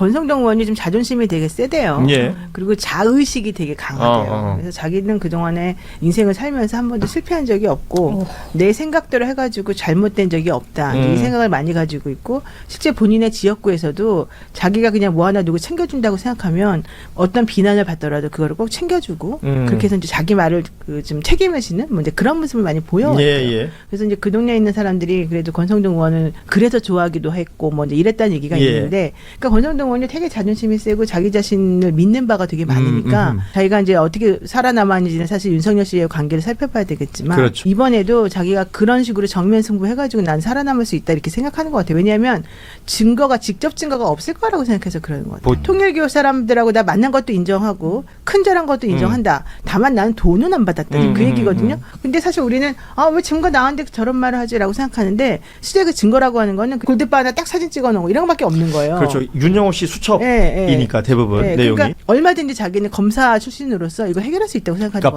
권성동 의원이 좀 자존심이 되게 세대요. 예. 그리고 자의식이 되게 강하대요. 어, 어. 그래서 자기는 그동안에 인생을 살면서 한 번도 실패한 적이 없고 내 생각대로 해가지고 잘못된 적이 없다. 음. 이 생각을 많이 가지고 있고 실제 본인의 지역구에서도 자기가 그냥 뭐 하나 누구 챙겨준다고 생각하면 어떤 비난을 받더라도 그거를 꼭 챙겨주고 음. 그렇게 해서 이제 자기 말을 그 좀 책임을 지는 뭐 이제 그런 모습을 많이 보여왔어요. 예, 예. 그래서 이제 그 동네에 있는 사람들이 그래도 권성동 의원을 그래서 좋아하기도 했고 뭐 이제 이랬다는 얘기가 예. 있는데 그러니까 권성동 의원이 되게 자존심이 세고 자기 자신을 믿는 바가 되게 많으니까 음, 음. 자기가 이제 어떻게 살아남았는지는 사실 윤석열 씨의 관계를 살펴봐야 되겠지만 그렇죠. 이번에도 자기가 그런 식으로 정면 승부해가지고 난 살아남을 수 있다 이렇게 생각하는 것 같아요. 왜냐하면 증거가 직접 증거가 없을 거라고 생각해서 그러는 것 같아요. 보- 통일교 사람들하고 나 만난 것도 인정하고 큰절한 것도 인정한다. 다만 나는 돈은 안 받았다. 음, 그 음, 얘기거든요. 음. 근데 사실 우리는 아 왜 증거 나왔는데 저런 말을 하지라고 생각하는데 실제 그 증거라고 하는 거는 골드바 하나 딱 사진 찍어놓은 거 이런 거밖에 없는 거예요. 그렇죠. 윤영호 씨 수첩이니까 예, 예. 대부분 예, 내용이. 그러니까 얼마든지 자기는 검사 출신으로서 이거 해결할 수 있다고 생각하는 그러니까